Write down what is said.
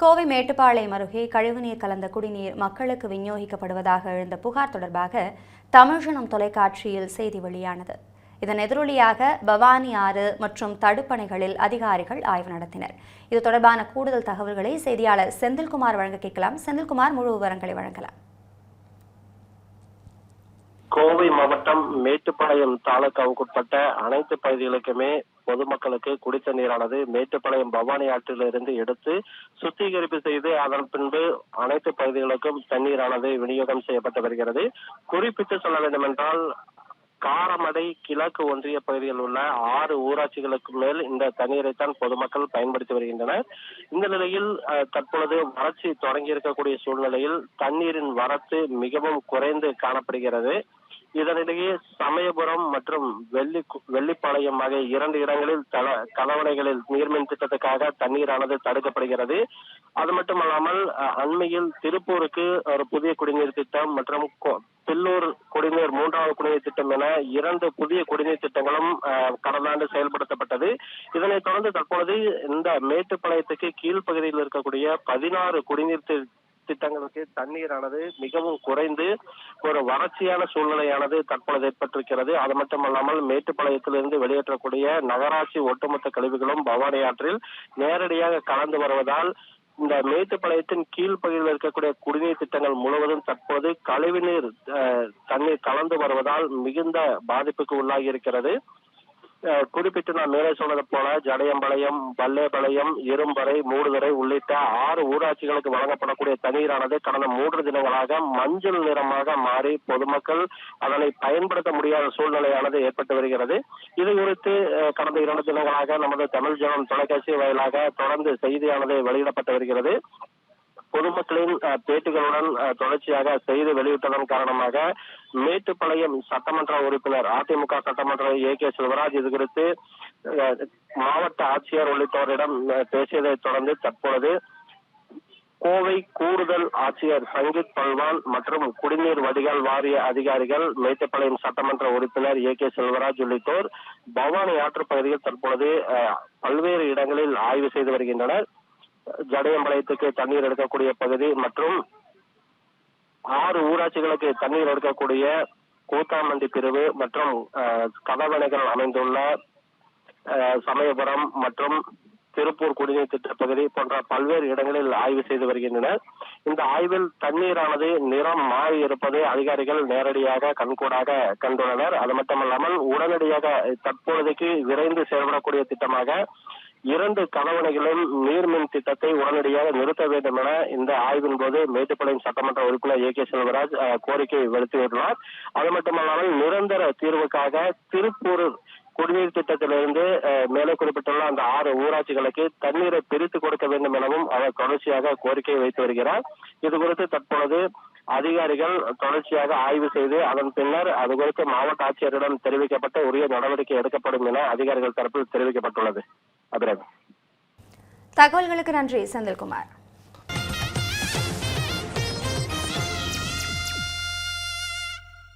கோவை மேட்டுப்பாளையம் அருகே கழிவுநீர் கலந்த குடிநீர் மக்களுக்கு விநியோகிக்கப்படுவதாக எழுந்த புகார் தொடர்பாக தமிழ்ஜனம் தொலைக்காட்சியில் செய்தி வெளியானது. இதன் எதிரொலியாக பவானி ஆறு மற்றும் தடுப்பணைகளில் அதிகாரிகள் ஆய்வு நடத்தினர். இது தொடர்பான கூடுதல் தகவல்களை செய்தியாளர் செந்தில்குமார் வழங்க கேட்கலாம். செந்தில்குமார் முழு விவரங்களை வழங்கலாம். கோவை மாவட்டம் மேட்டுப்பாளையம் தாலுகாவுக்குட்பட்ட அனைத்து பகுதிகளுக்குமே பொதுமக்களுக்கு குடித்த நீரானது மேட்டுப்பாளையம் பவானி ஆற்றிலிருந்து எடுத்து சுத்திகரிப்பு செய்து அதன் பின்பு அனைத்து பகுதிகளுக்கும் தண்ணீரானது விநியோகம் செய்யப்பட்டு வருகிறது. குறிப்பிட்டு சொல்ல வேண்டும் என்றால் காரமடை கிழக்கு ஒன்றிய பகுதியில் உள்ள ஆறு ஊராட்சிகளுக்கு மேல் இந்த தண்ணீரைத்தான் பொதுமக்கள் பயன்படுத்தி வருகின்றனர். இந்த நிலையில் அஹ், தற்பொழுது வறட்சி தொடங்கி இருக்கக்கூடிய சூழ்நிலையில் தண்ணீரின் வரத்து மிகவும் குறைந்து காணப்படுகிறது. இதனிடையே சமயபுரம் மற்றும் வெள்ளி வெள்ளிப்பாளையம் ஆகிய இரண்டு இடங்களில் தல கலவணைகளில் நீர்மின் திட்டத்துக்காக தண்ணீரானது தடுக்கப்படுகிறது. அது மட்டுமல்லாமல் அண்மையில் திருப்பூருக்கு ஒரு புதிய குடிநீர் திட்டம் மற்றும் கொ- பில்லூர் குடிநீர் மூன்றாவது குடிநீர் திட்டம் என இரண்டு புதிய குடிநீர் திட்டங்களும் கடந்த ஆண்டு செயல்படுத்தப்பட்டது. இதனைத் தொடர்ந்து தற்பொழுது இந்த மேட்டுப்பாளையத்துக்கு கீழ்ப்பகுதியில் இருக்கக்கூடிய பதினாறு குடிநீர் திட்டங்களுக்கு தண்ணீரானது மிகவும் குறைந்து ஒரு வறட்சியான சூழ்நிலையானது தற்பொழுது ஏற்பட்டிருக்கிறது. அது மட்டுமல்லாமல் மேட்டுப்பாளையத்திலிருந்து வெளியேற்றக்கூடிய நகராட்சி ஒட்டுமொத்த கழிவுகளும் பவானி ஆற்றில் நேரடியாக கலந்து வருவதால் இந்த மேட்டுப்பாளையத்தின் கீழ்ப்பகுதியில் இருக்கக்கூடிய குடிநீர் திட்டங்கள் முழுவதும் தற்போது கழிவுநீர் அஹ், தண்ணீர் கலந்து வருவதால் மிகுந்த பாதிப்புக்கு உள்ளாகி இருக்கிறது குறிப்பிட்டு நான் மேலே சொன்னது போல ஜடையம்பாளையம் பல்லேபாளையம் இரும்பறை மூடுதுறை உள்ளிட்ட ஆறு ஊராட்சிகளுக்கு வழங்கப்படக்கூடிய தண்ணீரானது கடந்த மூன்று தினங்களாக மஞ்சள் நிறமாக மாறி பொதுமக்கள் அதனை பயன்படுத்த முடியாத சூழ்நிலையானது ஏற்பட்டு வருகிறது. இது குறித்து கடந்த இரண்டு தினங்களாக நமது தமிழ் ஜனம் தொலைக்காட்சி வாயிலாக தொடர்ந்து செய்தியானது வெளியிடப்பட்டு வருகிறது. பொதுமக்களின் பேட்டுகளுடன் தொடர்ச்சியாக செய்து வெளியிட்டதன் காரணமாக மேட்டுப்பாளையம் சட்டமன்ற உறுப்பினர் அதிமுக சட்டமன்ற ஏ கே சிவராஜ் இது குறித்து மாவட்ட ஆட்சியர் உள்ளிட்டோரிடம் பேசியதைத் தொடர்ந்து தற்பொழுது கோவை கூடுதல் ஆட்சியர் சங்கீத் பல்வான் மற்றும் குடிநீர் வடிகால் வாரிய அதிகாரிகள் மேட்டுப்பாளையம் சட்டமன்ற உறுப்பினர் ஏ கே செல்வராஜ் உள்ளிட்டோர் பவானி ஆற்று பகுதியில் தற்பொழுது பல்வேறு இடங்களில் ஆய்வு செய்து வருகின்றனர். ஜடையம்பாளையத்துக்கு தண்ணீர் எடுக்கக்கூடிய பகுதி மற்றும் ஆறு ஊராட்சிகளுக்கு தண்ணீர் எடுக்கக்கூடிய கூத்தாமண்டி பிரிவு மற்றும் கதவணைகள் அமைந்துள்ள சமயபுரம் மற்றும் திருப்பூர் குடிநீர் திட்ட பகுதி போன்ற பல்வேறு இடங்களில் ஆய்வு செய்து வருகின்றனர். இந்த ஆய்வில் தண்ணீரானது நிறம் மாறி இருப்பதை அதிகாரிகள் நேரடியாக கண்கூடாக கண்டுள்ளனர். அது மட்டுமல்லாமல் உடனடியாக தற்பொழுதைக்கு விரைந்து செயல்படக்கூடிய திட்டமாக இரண்டு கலவணைகளும் நீர்மின் திட்டத்தை உடனடியாக நிறுத்த வேண்டும் என இந்த ஆய்வின் போது மேட்டுப்பாளையம் சட்டமன்ற உறுப்பினர் ஏ கே செல்வராஜ் கோரிக்கை விடுத்துள்ளார். அது மட்டுமல்லாமல் நிரந்தர தீர்வுக்காக திருப்பூர் குடிநீர் திட்டத்திலிருந்து மேலே குறிப்பிட்டுள்ள அந்த ஆறு ஊராட்சிகளுக்கு தண்ணீரை பிரித்து கொடுக்க வேண்டும் எனவும் அவர் தொடர்ச்சியாக கோரிக்கை வைத்து வருகிறார். இது குறித்து தற்பொழுது அதிகாரிகள் தொடர்ச்சியாக ஆய்வு செய்து அதன் பின்னர் அது குறித்து மாவட்ட ஆட்சியரிடம் தெரிவிக்கப்பட்டு உரிய நடவடிக்கை எடுக்கப்படும் என அதிகாரிகள் தரப்பில் தெரிவிக்கப்பட்டுள்ளது. அபிராமி. தகவல்களுக்கு நன்றி செந்தில்குமார்.